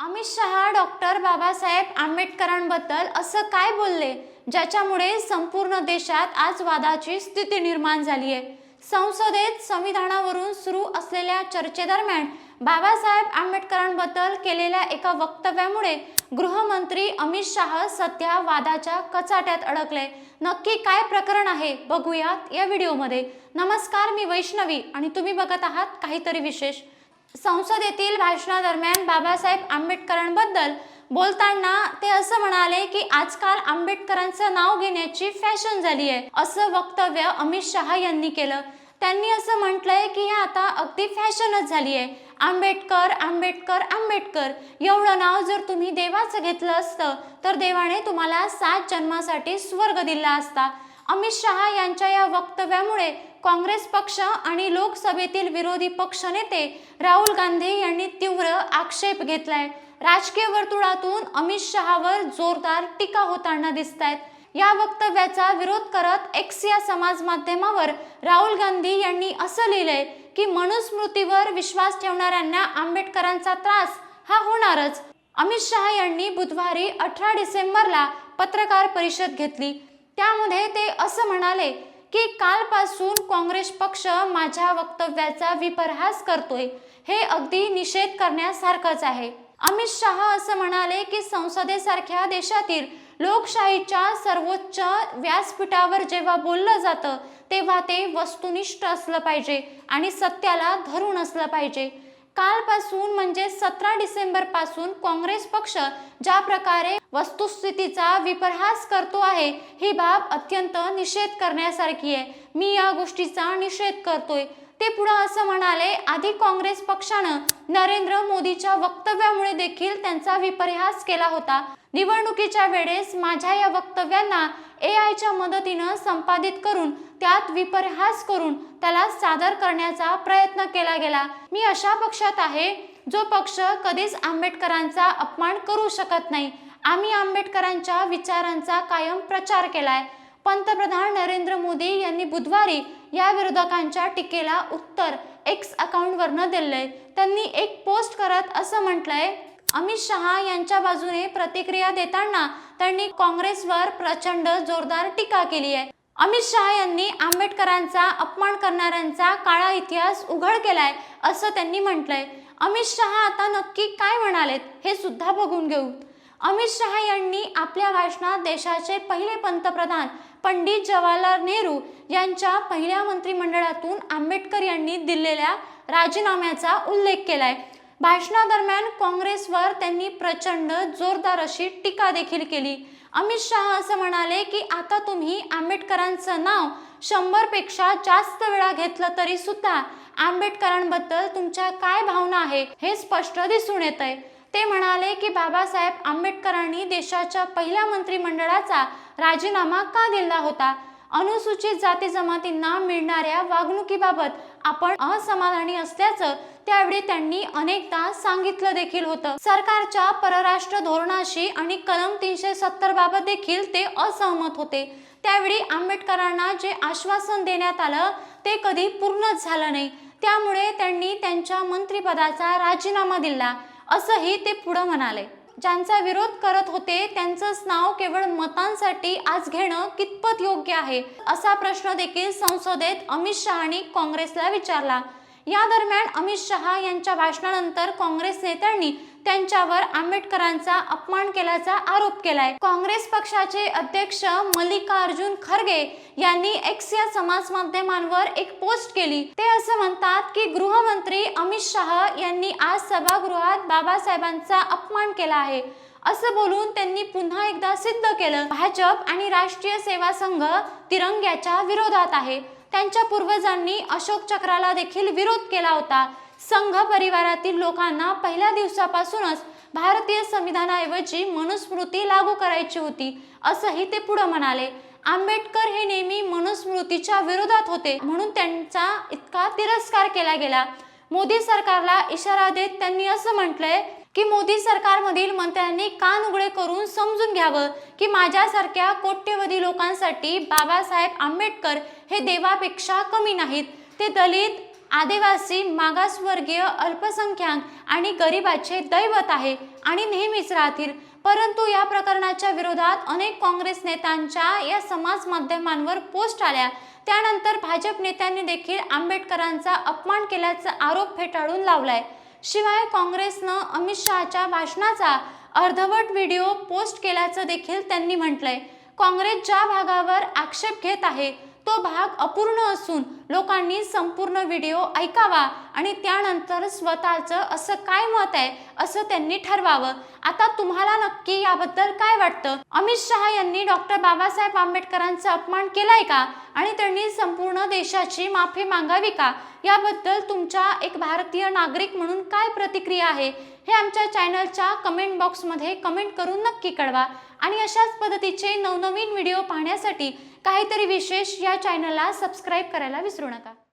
Amit Shah doctor Babasaheb आंबेडकरांबद्दल असं काय बोलले? ज्याच्यामुळे संपूर्ण देशात आज वादाची स्थिती निर्माण झाली आहे संसदेत संविधानावरून सुरू असलेल्या चर्चेदरम्यान बाबासाहेब आंबेडकरांबद्दल केलेल्या एका वक्तव्यामुळे गृहमंत्री अमित शहा सध्या वादाच्या कचाट्यात अडकले. नक्की काय प्रकरण आहे बघूयात या व्हिडिओमध्ये. नमस्कार मी वैष्णवी आणि तुम्ही बघत आहात काहीतरी विशेष. संसदेतील भाषणादरम्यान बाबासाहेब आंबेडकरांबद्दल बोलताना ते असं म्हणाले की आजकाल आंबेडकरांचं नाव घेण्याची फॅशन झाली आहे असं वक्तव्य अमित शहा यांनी केलं. त्यांनी असं म्हटलंय की हे आता अगदी फॅशनच झाली आहे. आंबेडकर आंबेडकर आंबेडकर एवढं नाव जर तुम्ही देवाचं घेतलं असतं तर देवाने तुम्हाला सात जन्मासाठी स्वर्ग दिला असता. अमित शहा यांच्या या वक्तव्यामुळे काँग्रेस पक्ष आणि लोकसभेतील विरोधी पक्षनेते राहुल गांधी यांनी तीव्र आक्षेप घेतलाय. राजकीय वर्तुळातून अमित शहावर जोरदार टीका होताना दिसत आहेत या वक्तव्याचा विरोध करत एक्स या समाज माध्यमावर राहुल गांधी यांनी असं लिहिलंय की मनुस्मृतीवर विश्वास ठेवणाऱ्यांना आंबेडकरांचा त्रास हा होणारच. अमित शहा यांनी बुधवारी अठरा डिसेंबरला पत्रकार परिषद घेतली. त्यामध्ये ते असं म्हणाले की कालपासून काँग्रेस पक्ष माझ्या वक्तव्याचा विपरहास करतोय. हे अगदी निषेध करण्यासारखंच आहे. अमित शहा असं म्हणाले की संसदेसारख्या देशातील लोकशाहीच्या सर्वोच्च व्यासपीठावर जेव्हा बोललं जातं तेव्हा ते वस्तुनिष्ठ असलं पाहिजे आणि सत्याला धरून असलं पाहिजे. कालपासून म्हणजे सतरा डिसेंबरपासून काँग्रेस पक्ष ज्या प्रकारे वस्तुस्थितीचा विपरहास करतो आहे ही बाब अत्यंत निषेध करण्यासारखी आहे. मी या गोष्टीचा निषेध करतोय. ते पुढे असं म्हणाले आधी काँग्रेस पक्षानं नरेंद्र मोदीच्या वक्तव्यामुळे देखील त्यांचा विपर्यास केला होता. निवडणुकीच्या वेळेस माझ्या या वक्तव्यांना ए आयच्या मदतीनं संपादित करून त्यात विपर्यास करून त्याला सादर करण्याचा प्रयत्न केला गेला. मी अशा पक्षात आहे जो पक्ष कधीच आंबेडकरांचा अपमान करू शकत नाही. आम्ही आंबेडकरांच्या विचारांचा कायम प्रचार केलाय. पंतप्रधान नरेंद्र मोदी यांनी बुधवारी या विरोधकांच्या टीकेला उत्तर एक्स अकाउंटवरनं दिलंय. त्यांनी एक पोस्ट करत असं म्हटलंय अमित शहा यांच्या बाजूने प्रतिक्रिया देताना त्यांनी काँग्रेसवर प्रचंड जोरदार टीका केली आहे अमित शहा यांनी आंबेडकरांचा अपमान करणाऱ्यांचा काळा इतिहास उघड केलाय असं त्यांनी म्हटलंय. अमित शहा आता नक्की काय म्हणालेत हे सुद्धा बघून घेऊ. अमित शहा यांनी आपल्या भाषणात देशाचे पहिले पंतप्रधान पंडित जवाहरलाल नेहरू यांच्या पहिल्या मंत्रिमंडळातून आंबेडकर यांनी दिलेल्या राजीनाम्याचा उल्लेख केलाय. भाषणादरम्यान काँग्रेसवर त्यांनी प्रचंड जोरदार अशी टीका देखील केली. अमित शहा असं म्हणाले की आता तुम्ही आंबेडकरांचं नाव शंभरपेक्षा जास्त वेळा घेतलं तरी सुद्धा आंबेडकरांबद्दल तुमच्या काय भावना आहे हे स्पष्ट दिसून येत आहे ते म्हणाले की बाबासाहेब आंबेडकरांनी देशाच्या पहिल्या मंत्रिमंडळाचा राजीनामा का दिला होता? अनुसूचित जाती जमातींना मिळणाऱ्या वागणुकीबाबत आपण असमाधानी असल्याचं त्यावेळी त्यांनी अनेकदा सांगितलं देखील होतं. सरकारच्या परराष्ट्र धोरणाशी आणि कलम तीनशे सत्तर बाबत देखील ते असहमत होते. त्यावेळी आंबेडकरांना जे आश्वासन देण्यात आलं ते कधी पूर्णच झालं नाही. त्यामुळे त्यांनी त्यांच्या मंत्रिपदाचा राजीनामा दिला असंही ते पुढं म्हणाले. ज्यांचा विरोध करत होते त्यांचंच नाव केवळ मतांसाठी आज घेणं कितपत योग्य आहे असा प्रश्न देखील संसदेत अमित शहानी काँग्रेसला विचारला. या दरम्यान अमित शहा यांच्या भाषणानंतर काँग्रेस नेत्यांनी त्यांच्यावर आंबेडकरांचा अपमान केल्याचा आरोप केलाय. काँग्रेस पक्षाचे अध्यक्ष मल्लिकार्जुन खरगे यांनी एक्स या समाज माध्यमांवर एक पोस्ट केली. ते असं म्हणतात की गृहमंत्री अमित शहा यांनी आज सभागृहात बाबासाहेबांचा अपमान केला आहे. असं बोलून त्यांनी पुन्हा एकदा सिद्ध केलं. भाजप आणि राष्ट्रीय सेवा संघ तिरंग्याच्या विरोधात आहे. त्यांच्या पूर्वजांनी अशोक चक्राला देखील विरोध केला होता. संघ परिवारातील लोकांना पहिल्या दिवसापासूनच भारतीय संविधानाऐवजी मनुस्मृती लागू करायची होती असंही ते पुढे म्हणाले. आंबेडकर हे नेहमी मनुस्मृतीच्या विरोधात होते म्हणून त्यांचा इतका तिरस्कार केला गेला. मोदी सरकारला इशारा देत त्यांनी असं म्हटलंय की मोदी सरकारमधील मंत्र्यांनी कान उघडे करून समजून घ्यावं की माझ्यासारख्या कोट्यवधी लोकांसाठी बाबासाहेब आंबेडकर हे देवापेक्षा कमी नाहीत. ते दलित आदिवासी मागासवर्गीय अल्पसंख्याक आणि गरिबाचे दैवत आहे आणि नेहमीच राहतील. परंतु या प्रकरणाच्या विरोधात अनेक काँग्रेस नेत्यांच्या या समाज माध्यमांवर पोस्ट आल्या. त्यानंतर भाजप नेत्यांनी देखील आंबेडकरांचा अपमान केल्याचा आरोप फेटाळून लावलाय. शिवाय काँग्रेसनं अमित शहाच्या भाषणाचा अर्धवट व्हिडिओ पोस्ट केल्याचं देखील त्यांनी म्हटलंय. काँग्रेस ज्या भागावर आक्षेप घेत आहे तो भाग अपूर्ण असून लोकांनी संपूर्ण व्हिडिओ ऐकावा आणि त्यानंतर स्वतःचं असं काय मत आहे असं त्यांनी ठरवावं. आता तुम्हाला नक्की याबद्दल काय वाटतं? अमित शहा यांनी डॉक्टर बाबासाहेब आंबेडकरांचा अपमान केलाय का? आणि त्यांनी संपूर्ण देशाची माफी मागावी का? याबद्दल तुमच्या एक भारतीय नागरिक म्हणून काय प्रतिक्रिया आहे? हे आमच्या चॅनलच्या कमेंट बॉक्समध्ये कमेंट करून नक्की कळवा. आणि अशाच पद्धतीचे नवनवीन व्हिडिओ पाहण्यासाठी काहीतरी विशेष या चॅनलला सबस्क्राईब करायला विसरू नका.